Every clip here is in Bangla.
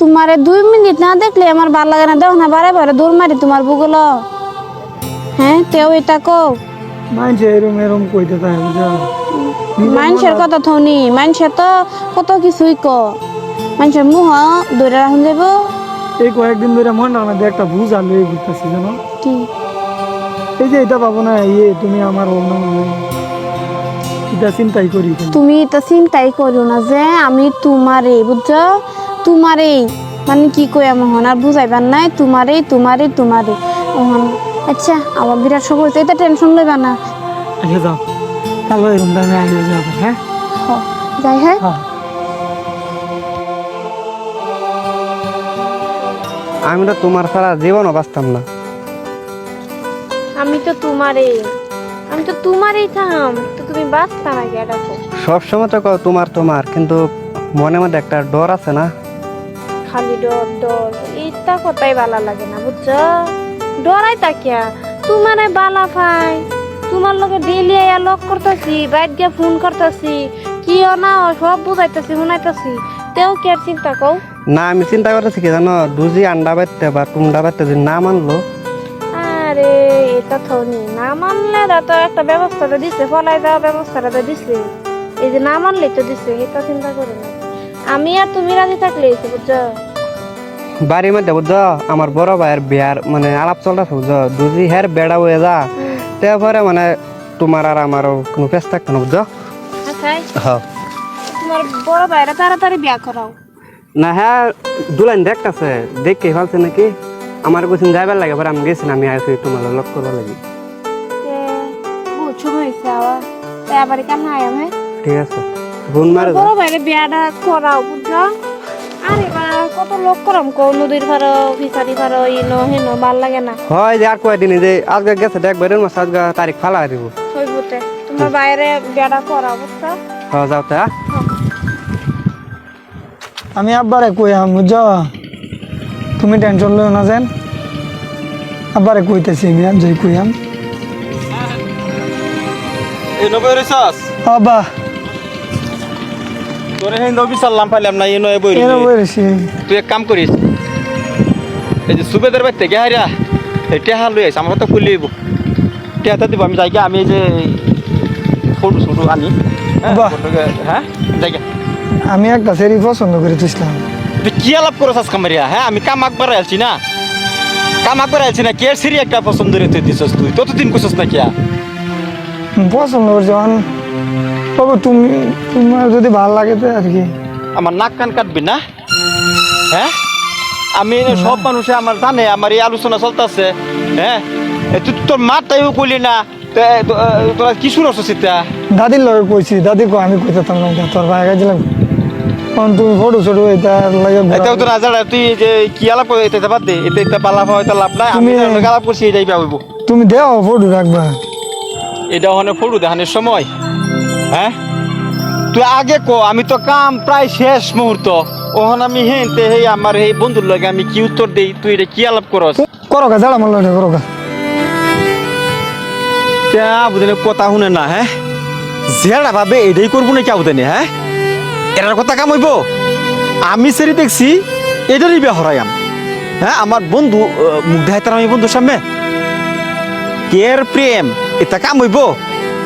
তোমারে দুই মিনিট না দেখলে আমার ভালো লাগে না। দেখো না বারে বারে দৌড় মারি তোমার বুগুল। হ্যাঁ তেও এটা কো মানছে এরম এরম কইতে থাকে মানুষের কথা থনি মানুষের তো কত কিছুই ক মানুষের মুহ দৌড়ে রাখুন যাব এই কয়েকদিন ধরে মনটার মধ্যে একটা বুঝ আলু ঘুরতেছি জানো? কি? এই যে এটা পাবো না ইয়ে তুমি আমার অন্য এটা চিন্তাই করি। তুমি তো চিন্তাই করো না যে আমি তোমারে বুঝছ? তোমারে মানে কি কই মহন আর বুঝাইবার নাই তোমারে তোমারে তোমারে ওহন আচ্ছা আমার বিরাট সব হয়েছে এটা টেনশন লইবা না। আচ্ছা যাও। এরকম আগে যাব হ্যাঁ? যাই হ্যাঁ? আমি তো তোমার ছাড়া জীবনও বাঁচতাম না। আমি তো তোমারে আমি তো তোমারই থাম তো তুমি বাঁচতা না গে দেখো সব সময় তো কও তোমার তোমার কিন্তু মনে মধ্যে একটা ডর আছে না? খালি ডর ডর। এইটা কথাই ভালো লাগে না বুঝছ? ডরাই তাকিয়া। তোমারে বালা পাই তোমার লগে ডেলি আয়া লক করতেছি বাইট গিয়া ফোন করতেছি কি না সব বুঝাইতেছি শুনাইতেছি। তেও কি চিন্তা কও? না আমি চিন্তা করতেছি কি জানো দুজি আন্ডা বাড়তে বা টুন্ডা বাড়তে যদি না মানলো। আরে এটা থনি না মানলে তা একটা ব্যবস্থাটা দিছে ফলাই দেওয়া ব্যবস্থাটা তো দিছে। এই যে না মানলেই তো দিছে এটা চিন্তা করো না। আমি আর তুমি রাজি থাকলে বুঝছ? বাড়ির মধ্যে বুঝছ? আমার বড় ভাইয়ের বিয়ার মানে আলাপ চলতেছে বুঝছ? দুজি হের বেড়া হয়ে যা। তারপরে মানে তোমার আর আমারও কোনো পেস থাকতো না বুঝছ? আচ্ছা। হ্যাঁ। তোমার বড় ভাইরা তাড়াতাড়ি বিয়া করাও। না হ্যাঁ দুলাইন দেখতেছে দেখে ফেলছে নাকি? আমার কোচিন যাইবার লাগে পরে আমি গেছি না আমি আসি তোমার লক করবার লাগি। বহুত হয়েছে আবার। আবার কেন আয়াম হ্যাঁ ঠিক আছে। ফোন মারে বড় ভাইরে বিয়াটা করাও বুঝছ? আরে বা কত লোক করাম কো? নদীর পারো ফিসারি পারো ইনো হেনো ভালো লাগে না। হয় যে আর কয়দিন যে আজকে গেছে দেখবে রে মাস আজকে তারিখ ফালা দিব। হইবতে তোমার বাইরে বিয়াটা করাও বুঝছ? হ্যাঁ যাও তা। আমি আব্বারে কইয়াম বুঝছ? তুমি টেনশন লইও না যেন। আব্বারে কইতেছি আমি এই নবে রেসাস আব্বা। তোরে হেন নবি সাল্লাম পাইলাম না এই নয় বই এর বলেছি তুই এক কাম করিস এই যে সুবেদার বাইতে গে হারিয়া এই টেহা লই আইস আমার তো খুলি আইব টেহাটা দিব আমি যাই আমি যে ফটো ফটো আনি। হ্যাঁ, হ্যাঁ যাই। আমি একটা সেরি পছন্দ করে তুইছিলাম। তুই কি আলাপ করছ আজকে মারিয়া হ্যাঁ আমি কাম আকবার আলছি না। কাম আকবার আলছি না কে সিরি একটা পছন্দ রে তুই দিছস তুই? ততদিন কইছস না কিয়া পছন্দ করছি বাবু তুমি তোমার যদি ভালো লাগে তো আর কি। আমার নাক কান কাটবি না? হ্যাঁ? আমি সব মানুষে আমার জানে আমার এই আলোচনা চলতেছে হ্যাঁ? তুই তোর মাটাইও কইলি না তোরা কি শুনছ সেটা দাদির লগে কইছি দাদি কো আমি না এটা তোর ভাই গেছিলাম। কারণ তুমি ফটো ছটো এটা লাগে এটাও তো জানা তুই যে কি আলাপ করে এটা বাদ দে এটা এটা পালা হয় এটা লাভ নাই আমি আলাপ করছি এটাই পাবো। তুমি দেও ফটো রাখবা। এটা ওখানে ফটো দেখানোর সময়। হ্যাঁ? তুই আগে কো আমি তো কাম প্রায় শেষ মুহূর্ত। ওখানে আমি হেনতে হে আমার এই বন্ধুর লগে আমি কি উত্তর দেই তুই এটা কি আলাপ করস? করো গা যারা আমার লগে করো গা। বুঝলে কথা শুনে না হ্যাঁ? যেটা ভাবে এটাই করব নাকি আবুদানি হ্যাঁ? এটার কথা কাম হইব? আমি সেরি দেখছি এটারই বিয়া হরাইয়াম হ্যাঁ আমার বন্ধু মুখ দেখাইতাম আমি বন্ধুর সামনে। কের প্রেম? এটা কাম হইব?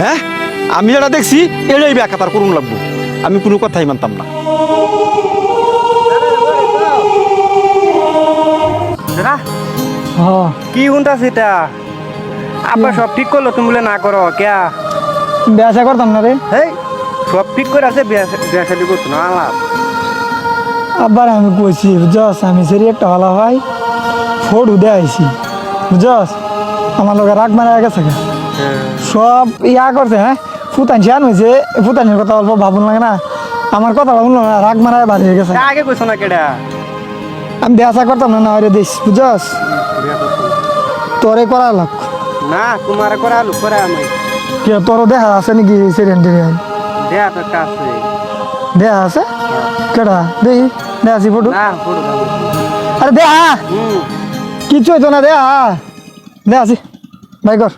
হ্যাঁ? আমি যেটা দেখছি এটাই বিয়া কাতার করুন লাগবো। আমি কোনো কথাই মানতাম না। হ। কি শুনতাছি এটা? আব্বা সব ঠিক করল তুমি বলে না করো কেয়া? বেসা করতাম না রে। হেই সব ঠিক করে আছে বিয়া বিয়া শাদি না আলাপ? আবার আমি কইছি বুঝছস আমি সেরি একটা ভালো ভাই ফটো দেখাইছি বুঝছস? আমার লগে রাগ মারা গেছে গা। সব ইয়া করছে হ্যাঁ? ফুতান শিয়ান হয়েছে ফুতানের কথা অল্প ভাবুন লাগে না। আমার কথা ভাবুন না রাগ মারায় বাড়ি হয়ে গেছে। আগে কইছো না কেডা? আমি বেসা করতাম না না বিয়া করছ না। তোরে করা লাগ না তোমার করে আলু করে আমি। কে তোর দেখা আছে নাকি সেরিয়ান টেরিয়ান? দেয়া তো আছে। দেখা আছে? কেডা? দেখি দেখা আছি ফটো? না ফটো আরে হুম। কিচ্ছু হইতো না দেখা দেখা আছি। কর।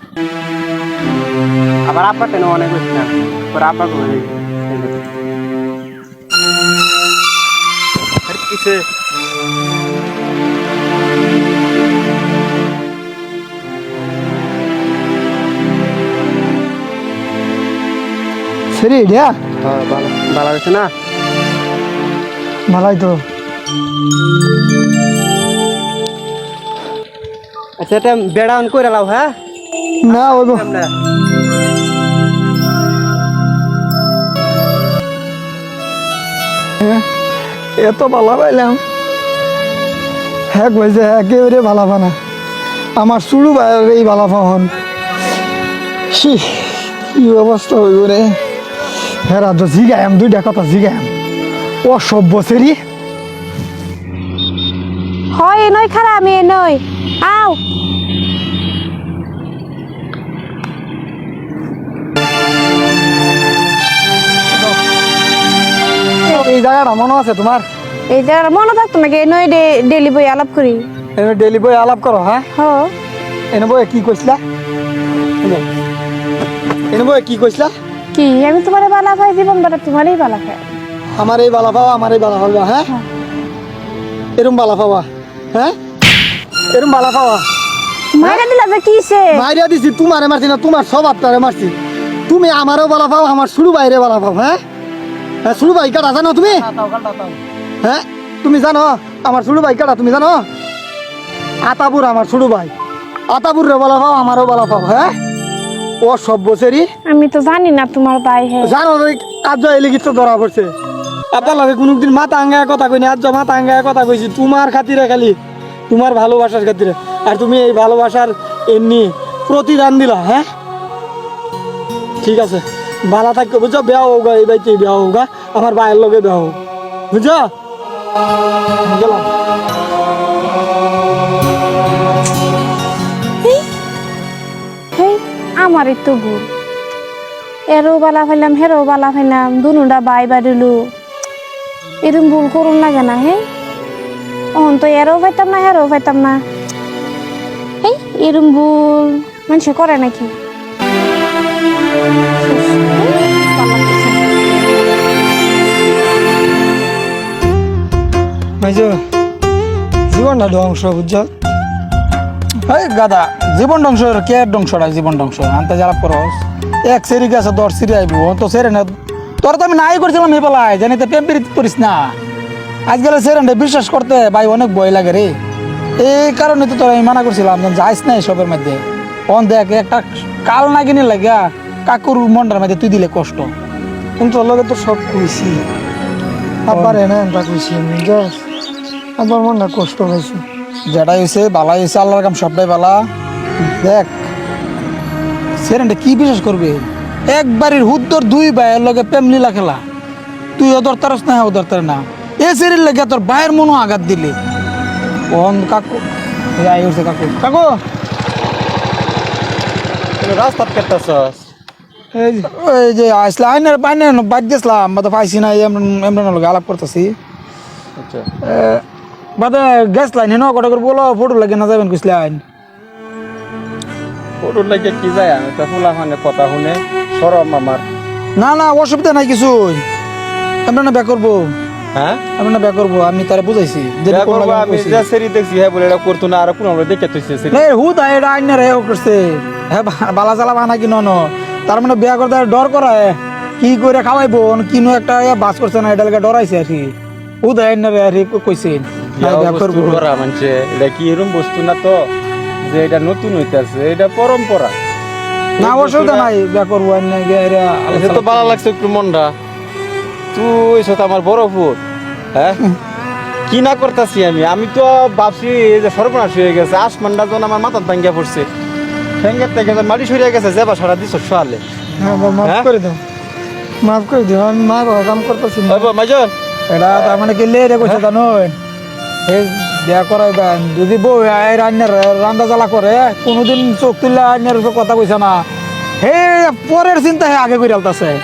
আবার আব্বা কেন অনেক বেশি না? পরে আব্বা করে কিসে? সেরি এটা হ্যাঁ ভালো। ভালো হয়েছে না? ভালাই তো। আচ্ছা এটা করে লাও হ্যাঁ? না ওই এত ভালো পাইলাম। হ্যাঁ কইছে একেবারে ভালো পানা। আমার শুরু বাইরের এই ভালো পাহন কি অবস্থা হইব রে। হ্যাঁ তো জিগায়াম, দুইটা কথা জিগায়াম। ও সব বছরই হয়, এ নয় খারাপ আমি এ নয়। আও। এই জায়গাটা মনে আছে তোমার? এই জায়গাটা মনে থাকতো নাকি এ নয় ডেলি বই আলাপ করি। এনে ডেলি বই আলাপ করো হ্যাঁ? হ। এনে বই কি কইছিলা এনে এনে বই কি কইছিলা কি আমি তোমার বালা খাই জীবন বাটা তোমারই বালা খাই। আমার এই বালা পাওয়া আমার এই বালা পাওয়া হ্যাঁ? এরম বালা পাওয়া হ্যাঁ? এরম বালা পাওয়া মাইরা দিলা যে কিসে? মাইরিয়া দিছি তোমারে মারছি না তোমার সব আপনারে মারছি। তুমি আমারও বালা পাও আমার শুরু বাইরে বালা পাও হ্যাঁ? হ্যাঁ শুরু ভাই কাটা জানো তুমি? হ্যাঁ তুমি জানো আমার শুরু ভাই কাটা তুমি জানো? আতাপুর আমার শুরু ভাই। আতাপুর রে বলা পাও আমারও বলা পাও হ্যাঁ? ও সব বছরই আমি তো জানি না তোমার ভাই হ্যাঁ। জানো আজ এলে কিছু ধরা পড়ছে? আপনার লাগে কোনোদিন মাথা আঙ্গায় কথা কইনি আজ মাথা আঙ্গায় কথা কইছি তোমার খাতিরে খালি তোমার ভালোবাসার খাতিরে। আর তুমি এই ভালোবাসার এমনি প্রতিদান দিলা হ্যাঁ? ঠিক আছে। ভালো থাকবে বুঝছ বেয়া হোগা এই বাড়িতে বেয়া হোগা আমার ভাইয়ের লগে বেয়া হোক বুঝছ গেলাম। আমারই তো ভুল এরও বালা ফাইলাম হেরও বালা ফাইলাম দুনুটা বাই বাড়িলু এরম ভুল করুন লাগে না হে অহন তো এরও পাইতাম না, হেরও পাইতাম না। এই এরম ভুল মানুষে করে নাকি? ধ্বংস, বুঝছ? গাদা, জীবন ধ্বংস, কে জীবন ধ্বংস? আনতে যারা এক সেরি গেছে, দশ সেরি আইব তো সেরে না। তোর তো আমি নাই করছিলাম এই জানি তো প্রেম করিস না। আজকাল সেরেন্ডে বিশ্বাস করতে ভাই অনেক ভয় লাগে রে। এই কারণে তো তোর আমি মানা করছিলাম যাইস না এসবের মধ্যে। অন দেখ, একটা কাল না কিনে লাগিয়া কাকুর মনটার মধ্যে তুই দিলে কষ্ট। কিন্তু তোর লগে তো সব কইছি। আবার এনে এনটা কইছি আমি জাস আবার মনটা কষ্ট হয়েছে যেটাই হয়েছে বালা হয়েছে আল্লাহর কাম সবটাই বালা। দেখ সেরেন্টে কি বিশ্বাস করবে? একবারের হুদ্দর দুই ভাইয়ের লগে প্রেম লীলা খেলা। তুই ওদর তারস না ওদর তার না। এ সেরির লেগে তোর ভাইয়ের মনও আঘাত দিলি। ওন কাকু আই উঠছে কাকু। কাকু! রাস্তাত কেটতাছস। এই যে- ওই যে আসলে আইনের বাইনে বাদ গেছিলাম বা তো পাইছি না এমন আলাপ করতেছি। আচ্ছা। বাদে গেছলাম হেন কটা করে বলো ফটো লাগে না যাবেন কইছিলেন ওর লাগে কি যায় আমি তো ফুলা মানে কথা শুনে সরম আমার। না না অসুবিধা নাই আমরা না ব্যাক করব। হ্যাঁ? আমরা না ব্যাক করব আমি তারা বুঝাইছি। আমি যা সেরি দেখছি হ্যাঁ বলে এটা করতো না আর কোন আমরা দেখে তুইছে সেরি এই হুদ এটা আইনের করছে। হ্যাঁ বালা চালা বানা কি নন? তার মানে বিয়া করতে ডর করায় কি করে খাওয়াইবো? কিনো একটা বাস করছে না এটা ডরাইছে আর কি। হুদ আইনের আর কইছে। না, মানছে। এটা কি এরকম বস্তু না তো? যে এটা নতুন হইতাছে এটা পরম্পরা। না অসুবিধা নাই বিয়া করব সে তো ভালো লাগছে একটু মনটা। তুই সাথে আমার বড় ফুট হ্যাঁ? কি না করতেছি আমি? আমি তো ভাবছি যে সর্বনাশ হয়ে গেছে আসমানটা যখন আমার মাথার ভাঙ্গিয়া পড়ছে। ভেঙ্গের থেকে মাটি সরিয়ে গেছে যে বা সারা দিছ সোয়ালে। হ্যাঁ মাফ হ্যাঁ? করে দাও। মাফ করে দিও আমি মা বাবা কাম করতেছি না। মাইজন। এটা তার মানে কি লেরে কইছে জানো? এই বিয়া করাইবেন যদি বউ আয় রান্নার রান্না জ্বালা করে কোনোদিন চোখ তুললে আইনের কথা কইছে না। হে পরের চিন্তা হে আগে করে আলতাছে।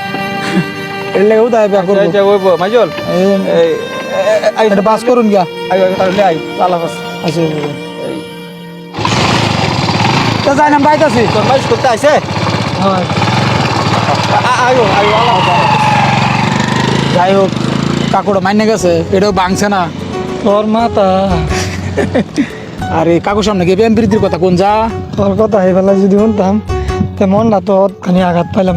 এর লেগে উদয় বিয়া করব। ওই মাইজন। এই- এই এটা বাস করুন গিয়া। আই আই আল্লাহ হাফেজ। আচ্ছা তো যাই না বাইতাছি তোর মাইজ করতে আইছে? আল্লাহ হাফেজ যাই হোক কাকুটা মাইনে গেছে এটাও ভাঙছে না। তোর মাতা আরে কাকুর সামনে গিয়ে প্রেম প্রীতির কথা কোন যা। তোর কথা এই বেলা যদি শুনতাম তে না তো খানি আঘাত পাইলাম